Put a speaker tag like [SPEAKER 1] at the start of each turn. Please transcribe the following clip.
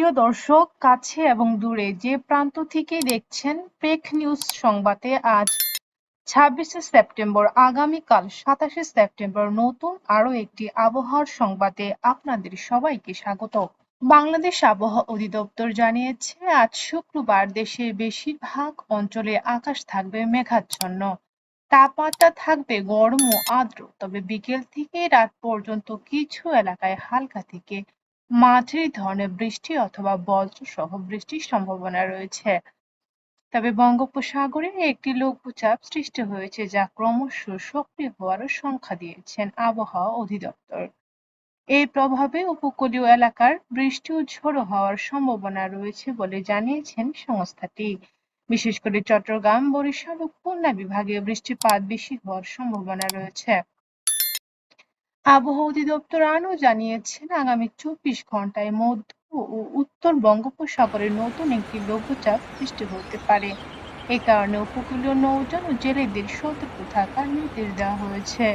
[SPEAKER 1] প্রিয় দর্শক, কাছে এবং দূরে যে প্রান্ত থেকেই দেখছেন পেক নিউজ সংবাদে আজ ছাব্বিশে সেপ্টেম্বর, আগামীকাল সাতাশে সেপ্টেম্বর নতুন আরও একটি আবহাওয়ার সংবাদে আপনাদের সবাইকে স্বাগত। বাংলাদেশ আবহাওয়া অধিদপ্তর জানিয়েছে, আজ শুক্রবার দেশের বেশিরভাগ অঞ্চলে আকাশ থাকবে মেঘাচ্ছন্ন। তাপমাত্রা থাকবে গরম ও আর্দ্র, তবে বিকেল থেকে রাত পর্যন্ত কিছু এলাকায় হালকা থেকে মাঝারি ধরনের বৃষ্টি অথবা বজ্রসহ বৃষ্টির সম্ভাবনা রয়েছে। তবে বঙ্গোপসাগরে একটি লঘুচাপ সৃষ্টি হয়েছে, যা ক্রমশ সক্রিয় হওয়ার সংখ্যা দিয়েছেন আবহাওয়া অধিদপ্তর। এই প্রভাবে উপকূলীয় এলাকার বৃষ্টি ও ঝোড়ো হওয়ার সম্ভাবনা রয়েছে বলে জানিয়েছেন সংস্থাটি। বিশেষ করে চট্টগ্রাম, বরিশাল ও খুলনা বিভাগে বৃষ্টিপাত বেশি হওয়ার সম্ভাবনা রয়েছে। আবহাওয়া অধিদপ্তর আরও জানিয়েছেন, আগামী চব্বিশ ঘন্টায় মধ্য ও উত্তর বঙ্গোপসাগরে নতুন একটি লঘুচাপ সৃষ্টি হতে পারে। এ কারণে উপকূলীয় নৌযান ও জেলেদের সতর্ক থাকার নির্দেশ দেওয়া হয়েছে।